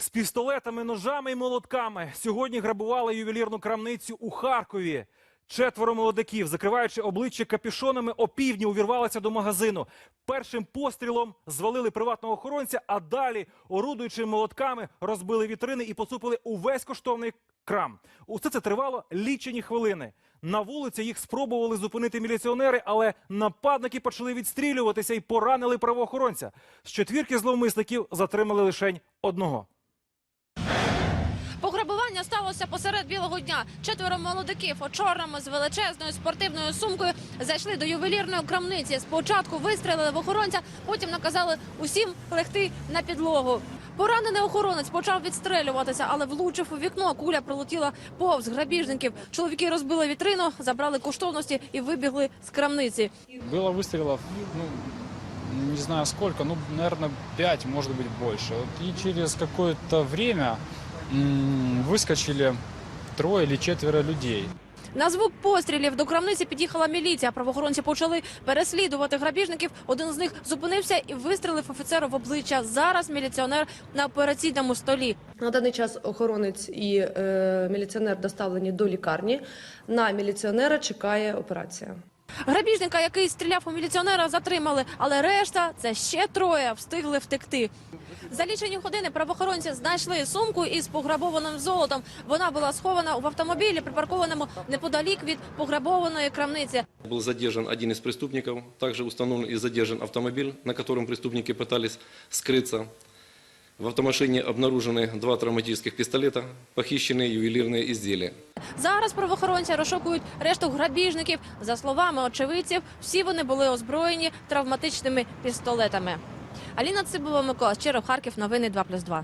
З пістолетами, ножами і молотками сьогодні грабували ювелірну крамницю у Харкові. Четверо молодиків, закриваючи обличчя капюшонами, опівдні увірвалися до магазину. Першим пострілом звалили приватного охоронця, а далі, орудуючи молотками, розбили вітрини і поцупили увесь коштовний крам. Усе це тривало лічені хвилини. На вулиці їх спробували зупинити міліціонери, але нападники почали відстрілюватися і поранили правоохоронця. З четвірки зловмисників затримали лише одного. Пограбування сталося посеред білого дня. Четверо молодиків у чорному з величезною спортивною сумкою зайшли до ювелірної крамниці. Спочатку вистрелили в охоронця, потім наказали усім легти на підлогу. Поранений охоронець почав відстрелюватися, але влучив у вікно. Куля пролетіла повз грабіжників. Чоловіки розбили вітрину, забрали коштовності і вибігли з крамниці. Было выстрелов, ну, не знаю сколько, ну, наверное, 5, может быть, больше. Вот И через какое-то время м, выскочили трое или четверо людей. На звук пострілів до крамниці під'їхала міліція. Правоохоронці почали переслідувати грабіжників. Один з них зупинився і вистрелив офіцеру в обличчя. Зараз міліціонер на операційному столі. На даний час охоронець і е, міліціонер доставлені до лікарні. На міліціонера чекає операція. Грабіжника, який стріляв у міліціонера, затримали, але решта це ще троє встигли втекти. За лічені години правоохоронці знайшли сумку із пограбованим золотом. Вона була схована в автомобілі, припаркованому неподалік від пограбованої крамниці. Был задержан один из преступников, также установлен и задержан автомобиль, на котором преступники пытались скрыться. В автомашине обнаружены два травматических пистолета, похищенные ювелирные изделия. Зараз правоохоронці розшукують решту грабіжників. За словами очевидців, всі вони були озброєні травматичними пістолетами. Аліна Цибова, Микола Щиро, Харків. Новини 2+,2.